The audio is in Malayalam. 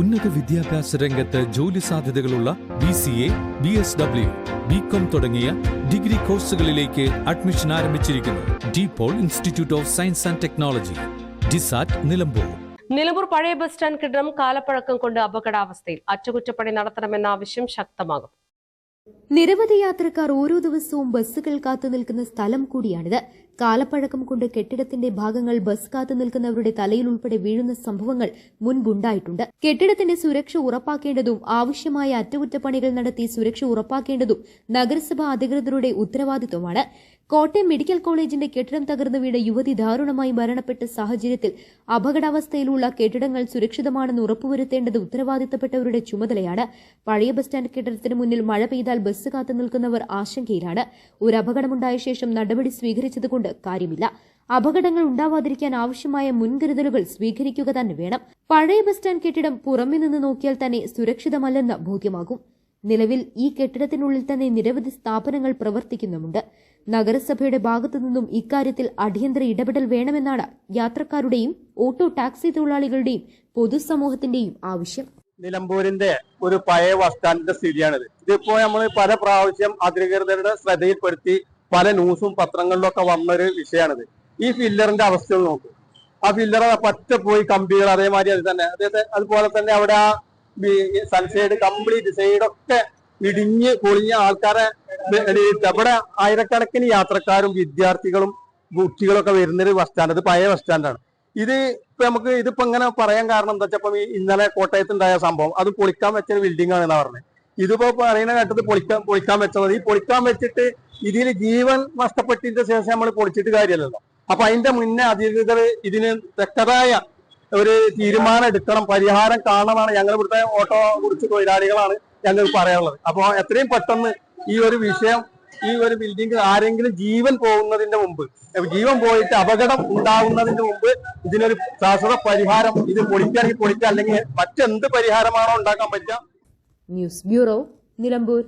ഉന്നത വിദ്യാഭ്യാസ രംഗത്ത് ജോലി സാധ്യതകളുള്ള B C A B S W B com തുടങ്ങിയ ഡിഗ്രി കോഴ്സുകളിലേക്ക് അഡ്മിഷൻ ആരംഭിച്ചിരിക്കുന്നു. DePaul institute of science and technology DISAT Nilambur. Nilambur പഴയ ബസ് സ്റ്റാൻഡ് കെട്ടിടം കാലപ്പഴക്കം കൊണ്ട് അപകടാവസ്ഥയിൽ അറ്റകുറ്റപ്പണി നടത്തണമെന്ന ആവശ്യം ശക്തമാകും. നിരവധി യാത്രക്കാർ ഓരോ ദിവസവും ബസ്സുകൾ കാത്തു നിൽക്കുന്ന സ്ഥലം കൂടിയാണിത്. കാലപ്പഴക്കം കൊണ്ട് കെട്ടിടത്തിന്റെ ഭാഗങ്ങൾ ബസ് കാത്തു നിൽക്കുന്നവരുടെ തലയിൽ ഉൾപ്പെടെ വീഴുന്ന സംഭവങ്ങൾ മുൻപുണ്ടായിട്ടുണ്ട്. കെട്ടിടത്തിന്റെ സുരക്ഷ ഉറപ്പാക്കേണ്ടതും ആവശ്യമായ അറ്റകുറ്റപ്പണികൾ നടത്തി സുരക്ഷ ഉറപ്പാക്കേണ്ടതും നഗരസഭാ അധികൃതരുടെ ഉത്തരവാദിത്വമാണ്. കോട്ടയം മെഡിക്കൽ കോളേജിന്റെ കെട്ടിടം തകർന്നു വീണ യുവതി ദാരുണമായി മരണപ്പെട്ട സാഹചര്യത്തിൽ അപകടാവസ്ഥയിലുള്ള കെട്ടിടങ്ങൾ സുരക്ഷിതമാണെന്ന് ഉറപ്പുവരുത്തേണ്ടത് ഉത്തരവാദിത്തപ്പെട്ടവരുടെ ചുമതലയാണ്. പഴയ ബസ് സ്റ്റാൻഡ് കെട്ടിടത്തിന് മുന്നിൽ മഴ പെയ്താൽ ബസ് കാത്തു നിൽക്കുന്നവർ ആശങ്കയിലാണ്. ഒരു അപകടമുണ്ടായ ശേഷം നടപടി സ്വീകരിച്ചതുകൊണ്ട് കാര്യമില്ല. അപകടങ്ങൾ ഉണ്ടാവാതിരിക്കാൻ ആവശ്യമായ മുൻകരുതലുകൾ സ്വീകരിക്കുക തന്നെ വേണം. പഴയ ബസ് സ്റ്റാൻഡ് കെട്ടിടം പുറമെ നിന്ന് നോക്കിയാൽ തന്നെ സുരക്ഷിതമല്ലെന്ന് ബോധ്യമാകും. നിലവിൽ ഈ കെട്ടിടത്തിനുള്ളിൽ തന്നെ നിരവധി സ്ഥാപനങ്ങൾ പ്രവർത്തിക്കുന്നുമുണ്ട്. നഗരസഭയുടെ ഭാഗത്തു നിന്നും ഇക്കാര്യത്തിൽ അടിയന്തര ഇടപെടൽ വേണമെന്നാണ് യാത്രക്കാരുടെയും ഓട്ടോ ടാക്സി തൊഴിലാളികളുടെയും പൊതുസമൂഹത്തിന്റെയും ആവശ്യം. നിലമ്പൂരിന്റെ ഒരു പഴയ ബസ് സ്ഥിതിയാണിത്. ഇതിപ്പോ നമ്മൾ പല പ്രാവശ്യം അധികൃതരുടെ ശ്രദ്ധയിൽപ്പെടുത്തി പല ന്യൂസും പത്രങ്ങളിലൊക്കെ വന്നൊരു വിഷയമാണിത് ഈ ഫില്ലറിന്റെ അവസ്ഥ നോക്കും. ആ ഫില്ലർ പറ്റ പോയി കമ്പികൾ അതേമാതിരി അത് തന്നെ. അതേ അതുപോലെ തന്നെ അവിടെ ആ സൺസൈഡ് കംപ്ലീറ്റ് സൈഡൊക്കെ ഇടിഞ്ഞ് പൊളിഞ്ഞ ആൾക്കാരെ അവിടെ ആയിരക്കണക്കിന് യാത്രക്കാരും വിദ്യാർത്ഥികളും കുട്ടികളൊക്കെ വരുന്നൊരു ബസ് സ്റ്റാൻഡ് അത് പഴയ ബസ് സ്റ്റാൻഡാണ് ഇത് ഇപ്പൊ നമുക്ക് ഇതിപ്പോ ഇങ്ങനെ പറയാൻ കാരണം എന്താ വെച്ചപ്പോ ഇന്നലെ കോട്ടയത്ത് ഉണ്ടായ സംഭവം. അത് പൊളിക്കാൻ വെച്ച ബിൽഡിംഗ് ആണ് എന്നാ പറഞ്ഞത് ഇതിപ്പോ പറയുന്ന ഘട്ടത്തിൽ പൊളിക്കാൻ പൊളിക്കാൻ വെച്ചത് ഈ പൊളിക്കാൻ വെച്ചിട്ട് ഇതിൽ ജീവൻ നഷ്ടപ്പെട്ടതിന്റെ ശേഷം നമ്മൾ പൊളിച്ചിട്ട് കാര്യമല്ലല്ലോ അപ്പൊ അതിന്റെ മുന്നേ അധികൃതർ ഇതിന് തെക്കതായ ഒരു തീരുമാനം എടുക്കണം പരിഹാരം കാണണമെന്നാണ് ഞങ്ങൾ ഇവിടുത്തെ ഓട്ടോ കുറിച്ച് തൊഴിലാളികളാണ് ഞങ്ങൾ പറയാനുള്ളത്. അപ്പൊ എത്രയും പെട്ടെന്ന് ഈ ഒരു വിഷയം ഈ ഒരു ബിൽഡിംഗ് ആരെങ്കിലും ജീവൻ പോകുന്നതിന്റെ മുമ്പ് ജീവൻ പോയിട്ട് അപകടം ഉണ്ടാകുന്നതിന്റെ മുമ്പ് ഇതിനൊരു ശാശ്വത പരിഹാരം ഇത് പൊളിക്കാണെങ്കിൽ പൊളിക്കുക അല്ലെങ്കിൽ മറ്റെന്ത് പരിഹാരമാണോ ഉണ്ടാക്കാൻ പറ്റുക? News bureau Nilambur.